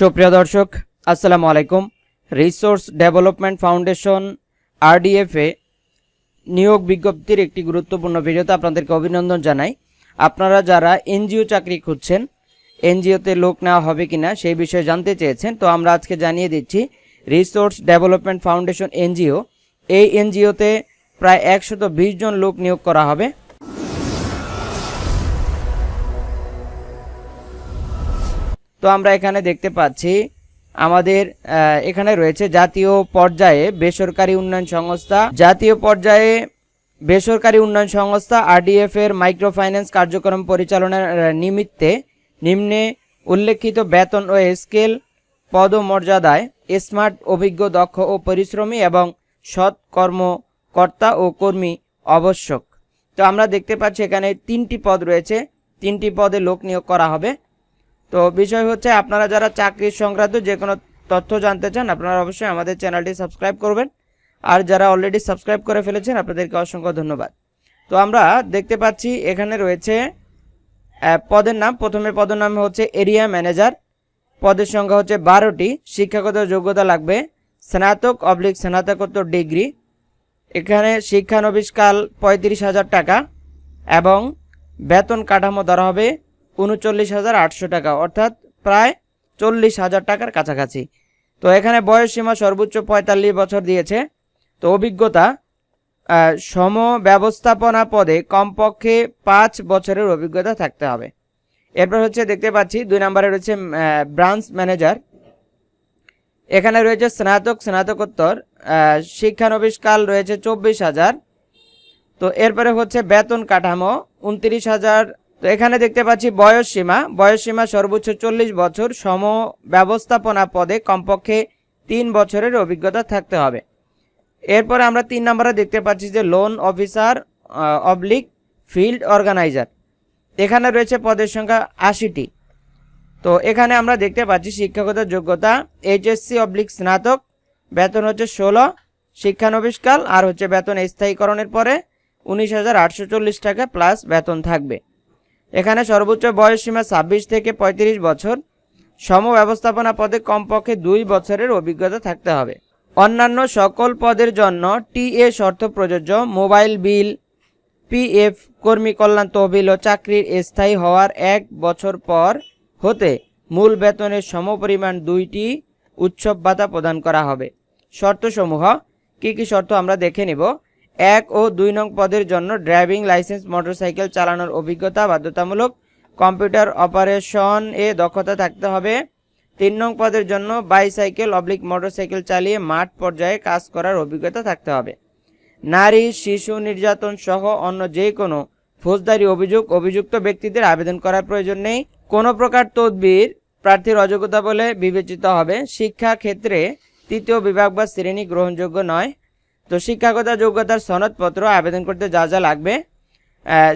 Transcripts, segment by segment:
সুপ্রিয় দর্শক, আসসালামু আলাইকুম। রিসোর্স ডেভেলপমেন্ট ফাউন্ডেশন আরডিএফ নিয়োগ বিজ্ঞপ্তির একটি গুরুত্বপূর্ণ ভিডিওতে আপনাদেরকে অভিনন্দন জানাই। আপনারা যারা এনজিও চাকরি খুঁজছেন, এনজিওতে লোক নেওয়া হবে কিনা সেই বিষয়ে জানতে চেয়েছেন, তো আমরা আজকে জানিয়ে দিচ্ছি রিসোর্স ডেভেলপমেন্ট ফাউন্ডেশন এনজিও, এই এনজিওতে প্রায় একশত জন লোক নিয়োগ করা হবে। তো আমরা এখানে দেখতে পাচ্ছি, আমাদের এখানে রয়েছে জাতীয় পর্যায়ে বেসরকারি উন্নয়ন সংস্থা। জাতীয় পর্যায়ে বেসরকারি উন্নয়ন সংস্থা আরডিএফ এর মাইক্রো ফাইন্যান্স কার্যক্রম পরিচালনার নিমিত্তে নিম্নে উল্লেখিত বেতন ও স্কেল পদ ও মর্যাদায় স্মার্ট, অভিজ্ঞ, দক্ষ ও পরিশ্রমী এবং সৎ কর্মকর্তা ও কর্মী আবশ্যক। তো আমরা দেখতে পাচ্ছি এখানে তিনটি পদ রয়েছে। তিনটি পদে লোক নিয়োগ করা হবে। তো বিষয় হচ্ছে আপনারা যারা চাকরির সংক্রান্ত যে কোনো তথ্য জানতে চান, আপনারা অবশ্যই আমাদের চ্যানেলটি সাবস্ক্রাইব করবেন। আর যারা অলরেডি সাবস্ক্রাইব করে ফেলেছেন, আপনাদেরকে অসংখ্য ধন্যবাদ। তো আমরা দেখতে পাচ্ছি এখানে রয়েছে পদের নাম। প্রথমে পদের নাম হচ্ছে এরিয়া ম্যানেজার। পদের সংখ্যা হচ্ছে বারোটি। শিক্ষাগত যোগ্যতা লাগবে স্নাতক অবলিক স্নাতকোত্তর ডিগ্রি। এখানে শিক্ষানবিশকাল পঁয়ত্রিশ হাজার টাকা এবং বেতন কাঠামো ধরা হবে উনচল্লিশ হাজার আটশো টাকা অর্থাৎ প্রায় চল্লিশ হাজার টাকার কাছাকাছি। তো এখানে বয়স সীমা সর্বোচ্চ পঁয়তাল্লিশ বছর দিয়েছে। তো অভিজ্ঞতা সম ব্যবস্থাপনা পদে কমপক্ষে পাঁচ বছরের অভিজ্ঞতা থাকতে হবে। এরপর হচ্ছে দেখতে পাচ্ছি দুই নম্বরে রয়েছে ব্রাঞ্চ ম্যানেজার। এখানে রয়েছে স্নাতক স্নাতকোত্তর আহ, শিক্ষানবিষ্কাল রয়েছে চব্বিশ হাজার। তো এরপরে হচ্ছে বেতন কাঠামো উনত্রিশ হাজার তো এখানে দেখতে পাচ্ছি বয়স সীমা। বয়স সীমা সর্বোচ্চ চল্লিশ বছর, সম ব্যবস্থাপনা পদে কমপক্ষে তিন বছরের অভিজ্ঞতা থাকতে হবে। এরপরে আমরা তিন নম্বরে দেখতে পাচ্ছি যে loan officer oblique field organiser এখানে রয়েছে পদের সংখ্যা আশিটি। তো এখানে আমরা দেখতে পাচ্ছি শিক্ষাগত যোগ্যতা এইচএসসি অবলিক স্নাতক, বেতন হচ্ছে ষোলো, শিক্ষানবিষ্কাল, আর হচ্ছে বেতন স্থায়ীকরণের পরে উনিশ হাজার আটশো চল্লিশ টাকা প্লাস বেতন থাকবে। এখানে সর্বোচ্চ বয়স সীমা ছাব্বিশ থেকে পঁয়ত্রিশ বছর। সম ব্যবস্থাপনা পদে কমপক্ষে দুই বছরের অভিজ্ঞতা থাকতে হবে। অন্যান্য সকল পদের জন্য টিএ শর্ত প্রযোজ্য। মোবাইল বিল পিএফ কর্মী কল্যাণ তহবিল ও চাকরির স্থায়ী হওয়ার এক বছর পর হতে মূল বেতনের সমপরিমাণ দুইটি উৎসব ভাতা প্রদান করা হবে। শর্তসমূহ, কি কি শর্ত আমরা দেখে নিব? এক ও দুই নং পদের জন্য ড্রাইভিং লাইসেন্স মোটরসাইকেল চালানোর অভিজ্ঞতা, বাধ্যতামূলক কম্পিউটার অপারেশন এ দক্ষতা থাকতে হবে। তিন নং পদের জন্য বাইসাইকেল অবলিক মোটরসাইকেল চালিয়ে মাঠ পর্যায়ে কাজ করার অভিজ্ঞতা থাকতে হবে। নারী, শিশু নির্যাতন সহ অন্য যে কোনো ফৌজদারি অভিযোগ, অভিযুক্ত ব্যক্তিদের আবেদন করার প্রয়োজন নেই। কোনো প্রকার তদবির প্রার্থীর অযোগ্যতা বলে বিবেচিত হবে। শিক্ষা ক্ষেত্রে তৃতীয় বিভাগ বা শ্রেণি গ্রহণযোগ্য নয়। তো শিক্ষাগত যোগ্যতার সনদপত্র আবেদন করতে যা যা লাগবে।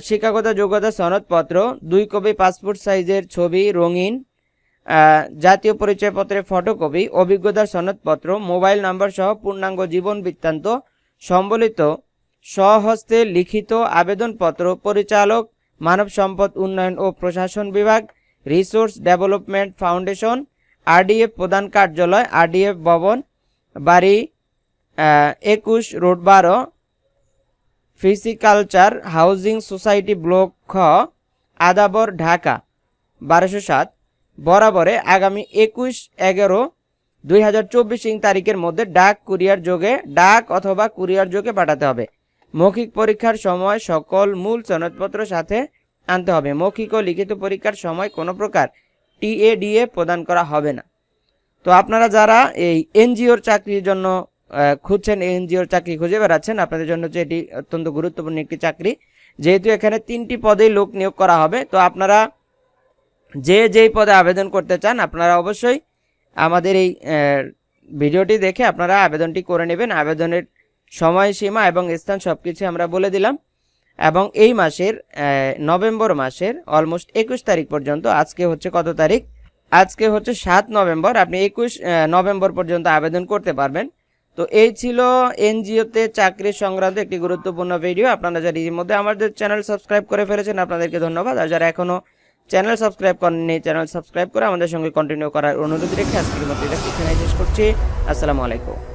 শিক্ষাগত যোগ্যতা সনদপত্র, দুই কপি পাসপোর্ট সাইজের ছবি, রঙিন জাতীয় পরিচয়পত্রের ফটোকপি, অভিজ্ঞতার সনদপত্র, মোবাইল নাম্বার সহ পূর্ণাঙ্গ জীবন বৃত্তান্ত, সম্বলিত স্বহস্তে লিখিত আবেদনপত্র, পরিচালক, মানব সম্পদ উন্নয়ন ও প্রশাসন বিভাগ, রিসোর্স ডেভেলপমেন্ট ফাউন্ডেশন, আরডিএফ প্রধান কার্যালয়, আরডিএফ ভবন, বাড়ি একুশ, রোড বারো ফিসিকালচার হাউজিং সোসাইটি ব্লক খ, আদাবর, ঢাকা, বারোশো সাত। বরাবরে আগামী একুশ, এগারো, দুই হাজার চব্বিশ ইং তারিখের মধ্যে ডাক কুরিয়ার যোগে, ডাক অথবা কুরিয়ার যোগে পাঠাতে হবে। মৌখিক পরীক্ষার সময় সকল মূল সনদপত্র সাথে আনতে হবে। মৌখিক ও লিখিত পরীক্ষার সময় কোনো প্রকার টিএডিএ প্রদান করা হবে না। তো আপনারা যারা এই এনজিওর চাকরির জন্য খুঁজছেন এনজিওর চাকরি খুঁজে বেড়াচ্ছেন। আপনাদের জন্য হচ্ছে এটি অত্যন্ত গুরুত্বপূর্ণ একটি চাকরি। যেহেতু এখানে তিনটি পদেই লোক নিয়োগ করা হবে, তো আপনারা যে যেই পদে আবেদন করতে চান, আপনারা অবশ্যই আমাদের এই ভিডিওটি দেখে আপনারা আবেদনটি করে নেবেন। আবেদনের সময়সীমা এবং স্থান সব কিছু আমরা বলে দিলাম। এবং এই মাসের নভেম্বর মাসের অলমোস্ট একুশ তারিখ পর্যন্ত, আজকে হচ্ছে কত তারিখ? আজকে হচ্ছে সাত নভেম্বর। আপনি একুশ নভেম্বর পর্যন্ত আবেদন করতে পারবেন। তো এই ছিল এনজিওতে চাকরি সংক্রান্ত একটি গুরুত্বপূর্ণ ভিডিও আপনারা যারা ইতিমধ্যে আমাদের চ্যানেল সাবস্ক্রাইব করে ফেলেছেন, আপনাদেরকে ধন্যবাদ। আর যারা এখনও চ্যানেল সাবস্ক্রাইব করেননি চ্যানেল সাবস্ক্রাইব করে আমাদের সঙ্গে কন্টিনিউ করার অনুরোধ রেখে আজকের মতো এটা শেষ করছি। আসসালামু আলাইকুম।